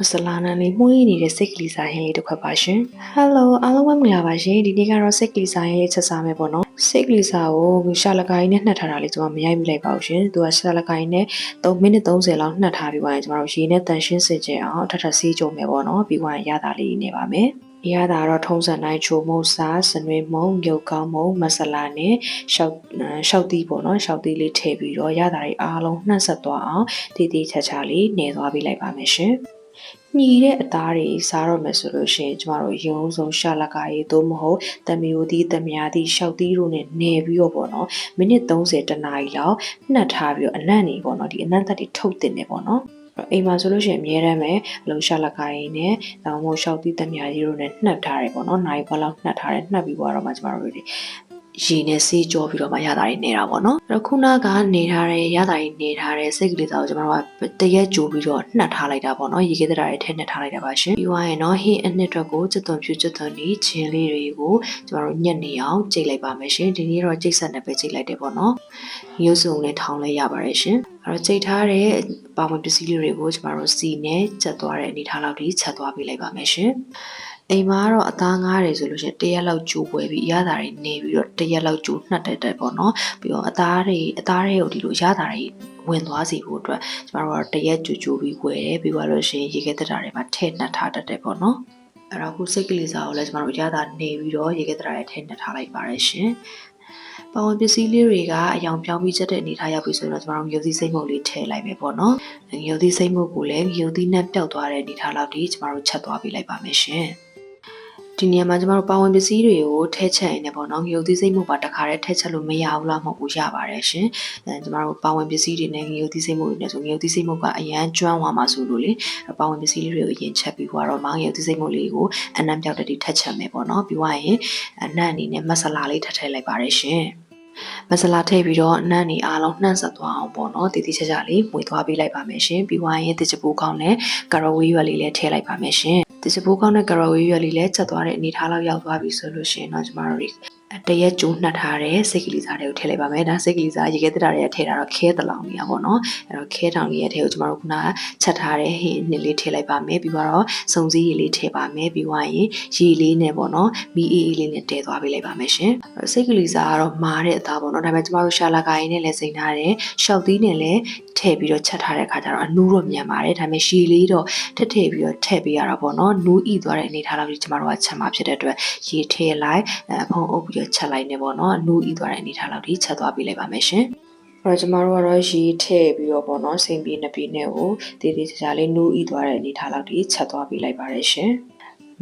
မဆလာနန်လေးမှုေးနေတဲ့စိတ်ကလေးစားဟင်းလေးတစ်ခွက်ပါရှင် Hello အားလုံးပဲမင်္ဂလာပါရှင်ဒီနေ့ကတော့စိတ်ကလေးစားဟင်းလေးချက်စားမယ်ပေါ့နော်စိတ်ကလေးစားကိုရှာလကိုင်းနဲ့နှက်ထားတာလေးကျွန်မမရိုက်မိလိုက်ပါဘူးရှင်သူကရှာလကိုင်းနဲ့3မိနစ်30လောက်နှက်ထားပြီးသွားရင်ကျွန်တော်တို့ရေနဲ့တန်ရှင်းစစ်ကြအောင်ထပ်ထပ်ဆေးကြုံမယ်ပေါ့နော်ပြီးသွားရင်ရတာလေးနေပါမယ်ရတာတော့ထုံးစံတိုင်းချိုမုံစားစနွေမုံရုပ်ကောင်းမုံမဆလာနဲ့ရှောက်ရှောက်သီးပေါ့နော်ရှောက်သီးလေးထည့်ပြီးတော့ရတာတွေအားလုံးနှက်ဆက်သွားအောင်တည်တည်ချာချာလေးနေသွားပြီးလိုက်ပါမယ်ရှင် ညီတဲ့အသားတွေစားတော့မယ်ဆိုလို့ရှိရင်ကျမတို့ရုံဆုံးရှာလကာရီသို့မဟုတ်တမီယိုတီးတမယာတီရှောက်တီးတို့နဲ့နေပြီးတော့ပေါ့နော်မိနစ်30တနာရီလောက်နှက်ထားပြီးတော့အနံ့နေပေါ့နော်ဒီအနံ့သက်တွေထုတ်တင်နေပေါ့နော်အိမ်မှာဆိုလို့ရှိရင်အများတမ်းပဲအလုံးရှာလက်ကိုင်းနဲ့တောင်မို့ရှောက်သီးတမယာကြီးတို့နဲ့နှက်ထားတယ်ပေါ့နော်နိုင်ဘလောက်နှက်ထားတယ်နှက်ပြီးတော့မှကျမတို့တွေ ရေနဲ့ဆေးကြောပြီးတော့မှရတာတွေနေတာပေါ့နော်အဲ့တော့ခုနကနေထားတဲ့ရတာတွေနေထားတဲ့စိတ်ကလေးသားကိုကျမတို့ကတရက်ကြိုပြီးတော့နှက်ထားလိုက်တာပေါ့နော်ရေခဲတရာတွေထဲနှက်ထားလိုက်တာပါရှင်ပြီးသွားရင်တော့ဟင်းအနှစ်အတွက်ကိုစက်သွန်ဖြူစက်သွန်ဒီချင်းလေးတွေကိုကျမတို့ညက်နေအောင်ကြိတ်လိုက်ပါမယ်ရှင်ဒီနေ့တော့ကြိတ်ဆက်နဲ့ပဲကြိတ်လိုက်တယ်ပေါ့နော်မျိုးစုံနဲ့ထောင်းလဲရပါတယ်ရှင်အဲ့တော့ကြိတ်ထားတဲ့ပါဝင်ပစ္စည်းလေးတွေကိုကျမတို့စီနဲ့ချက်သွားတဲ့အနေထားလောက်ထိချက်သွားပေးလိုက်ပါမယ်ရှင် အိမ်မှာကတော့အသားငားတယ်ဆိုလို့ရှိရင်တရက်လောက်ကြိုးပွဲပြီးရတာတွေနေပြီးတော့တရက်လောက်ကြိုးနှက်တက်တက်ပေါ့နော်ပြီးတော့အသားတွေအသားတွေကိုဒီလိုရတာတွေဝင်သွားစီဖို့အတွက်ကျမတို့ကတော့တရက်ကြိုးကြိုးပြီးဝယ်တယ်ပြီးသွားလို့ရှိရင်ရေခဲတက်တာတွေမှာထည့်နှက်ထားတတ်တယ်ပေါ့နော်အဲ့တော့ခုစိတ်ကလေးစားကိုလည်းကျမတို့ရတာနေပြီးတော့ရေခဲတက်တာတွေထည့်နှက်ထားလိုက်ပါတယ်ရှင်ပဝန်ပစ္စည်းလေးတွေကအယောင်ပြောင်းပြီးချက်တဲ့အနေထားရောက်ပြီဆိုရင်တော့ကျမတို့ငြိုသီးစိတ်မုတ်လေးထည့်လိုက်ပဲပေါ့နော်ငြိုသီးစိတ်မုတ်ကိုလည်းငြိုသီးနဲ့ပျောက်သွားတဲ့အနေထားလောက်ဒီကျမတို့ချက်သွားပေးလိုက်ပါမယ်ရှင် ဒီနေရာမှာကျမတို့ပါဝင်ပစ္စည်းတွေကိုထည့်ချက်ရင်းနဲ့ပေါ့နော်ငြိုသီးစိတ်မှုပါတခါတည်းထည့်ချက်လို့မရဘူးလားမဟုတ်ဘူးရပါတယ်ရှင်အဲကျမတို့ပါဝင်ပစ္စည်းတွေနဲ့ငြိုသီးစိတ်မှုတွေနဲ့ဆိုငြိုသီးစိတ်မှုကအရန်ကျွမ်းသွားမှာဆိုလို့လေပါဝင်ပစ္စည်းလေးတွေကိုရင်ချက်ပြီးတော့မောင်ငြိုသီးစိတ်မှုလေးကိုအနံ့ပြောက်တဲ့ဒီထည့်ချက်မယ်ပေါ့နော်ပြီးသွားရင်အနံ့အနေနဲ့မဆလာလေးထည့်ထည့်လိုက်ပါတယ်ရှင်မဆလာထည့်ပြီးတော့အနံ့နေအားလုံးနှံ့ဆက်သွားအောင်ပေါ့နော်တည်တည်ချာချာလေးမှွေသွားပေးလိုက်ပါမယ်ရှင်ပြီးသွားရင်တစ်ချပူကောင်းနဲ့ကာရိုဝေးရွက်လေးလည်းထည့်လိုက်ပါမယ်ရှင် တစ်ချပူကောင်းနဲ့ကာရိုဝေးရွက်လေးလည်းချက်သွားတဲ့အနေထားလောက်ရောက်သွားပြီဆိုလို့ရှိရင်တော့ကျမတို့ တွေတရက်ကျိုးနှက်ထားတဲ့စိတ်ကလေးစားတွေကိုထည့်လိုက်ပါမယ်ဒါစိတ်ကလေးစားရေခဲတက်တာတွေကထည့်တာတော့ခဲတလောင်နေရပါတော့အဲ့တော့ခဲတောင်လေးရဲ့ထဲကိုကျမတို့ခုနကချက်ထားတဲ့ဟင်းနှစ်လေးထည့်လိုက်ပါမယ်ပြီးတော့စုံစည်းရည်လေးထည့်ပါမယ်ပြီးသွားရင်ရေလေးနဲ့ပေါ့နော်မီအေးအေးလေးနဲ့တည်သွားပေးလိုက်ပါမယ်ရှင်စိတ်ကလေးစားကတော့မာတဲ့အသားပေါ့နော်ဒါပေမဲ့ကျမတို့ရှာလာကိုင်းနဲ့လည်းစိန်ထားတယ်ရှောက်သီးနဲ့လည်းထည့်ပြီးတော့ချက်ထားတဲ့အခါကျတော့အနူးတော့မြန်ပါတယ်ဒါပေမဲ့ရှည်လေးတော့ထည့်ထည့်ပြီးတော့ထည့်ပေးရတာပေါ့နော်နူးဤသွားတဲ့အနေထားလောက်ကြီးကျမတို့ကချက်မှာဖြစ်တဲ့အတွက်ရေထည့်လိုက်အဖုံးအုပ်ပြီးတော့ချက်လိုက်နေပေါ့နော်နူးဤသွားတဲ့အနေထားလောက်ကြီးချက်သွားပေးလိုက်ပါမယ်ရှင်အဲ့တော့ကျမတို့ကတော့ရေထည့်ပြီးတော့ပေါ့နော်စိမ်ပြေနှစ်ပြေနဲ့ကိုတည်တည်ချာချာလေးနူးဤသွားတဲ့အနေထားလောက်ကြီးချက်သွားပေးလိုက်ပါတယ်ရှင်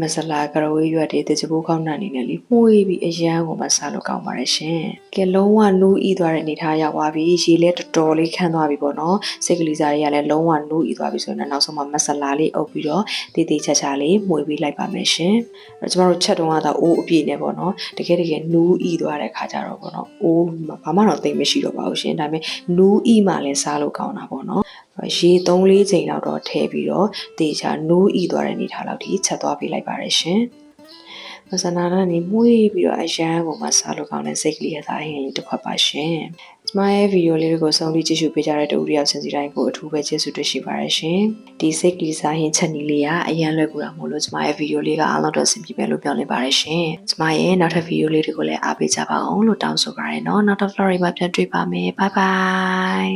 မဆလာကရဝေးရွက်တွေတကြပိုးကောင်းတဲ့အနေနဲ့လေးမှုေးပြီးအရန်ကိုမစားလို့ကောင်းပါတယ်ရှင်။ကဲလုံးဝနူးဤသွားတဲ့အနေထားရောက်သွားပြီ။ရေလဲတော်တော်လေးခန်းသွားပြီပေါ့နော်။စိတ်ကလေးစားတွေကလည်းလုံးဝနူးဤသွားပြီဆိုရင်နောက်ဆုံးမှမဆလာလေးအုပ်ပြီးတော့တည်တည်ချာချာလေးမှုေးပြီးလိုက်ပါမယ်ရှင်။အဲကျမတို့ချက်တုံးကတော့အိုးအပြည့်နဲ့ပေါ့နော်။တကယ်တကယ်နူးဤသွားတဲ့ခါကျတော့ပေါ့နော်။အိုးဘာမှတော့သိမရှိတော့ပါဘူးရှင်။ဒါပေမဲ့နူးဤမှလည်းစားလို့ကောင်းတာပေါ့နော်။ ရေ3-4ချိန်လောက်တော့ထည့်ပြီးတော့တေချာနိုးဤသွားတဲ့အနေထားလောက်ထိချက်သွားပေးလိုက်ပါတယ်ရှင်။မဆနာနာနေမှုေးပြီးတော့အရန်ကိုမှစားလို့ကောင်းတဲ့စိတ်ကလေးရသားဟင်းလေးတစ်ခွက်ပါရှင်။ကျမရဲ့ဗီဒီယိုလေးတွေကိုဆုံးဖြတ်ကြည့်ရှုပေးကြတဲ့တူရီယောက်စင်စီတိုင်းကိုအထူးပဲကျေးဇူးတင်ရှိပါတယ်ရှင်။ဒီစိတ်ကလေးစားဟင်းချက်နီးလေးကအရန်လွယ်ကူတာမို့လို့ကျမရဲ့ဗီဒီယိုလေးကအားလုံးတော့အဆင်ပြေမယ်လို့ပြောနေပါတယ်ရှင်။ကျမရဲ့နောက်ထပ်ဗီဒီယိုလေးတွေကိုလည်းအားပေးကြပါအောင်လို့တောင်းဆိုပါရနော်။နောက်ထပ် Florida မှာပြန်တွေ့ပါမယ်။ Bye bye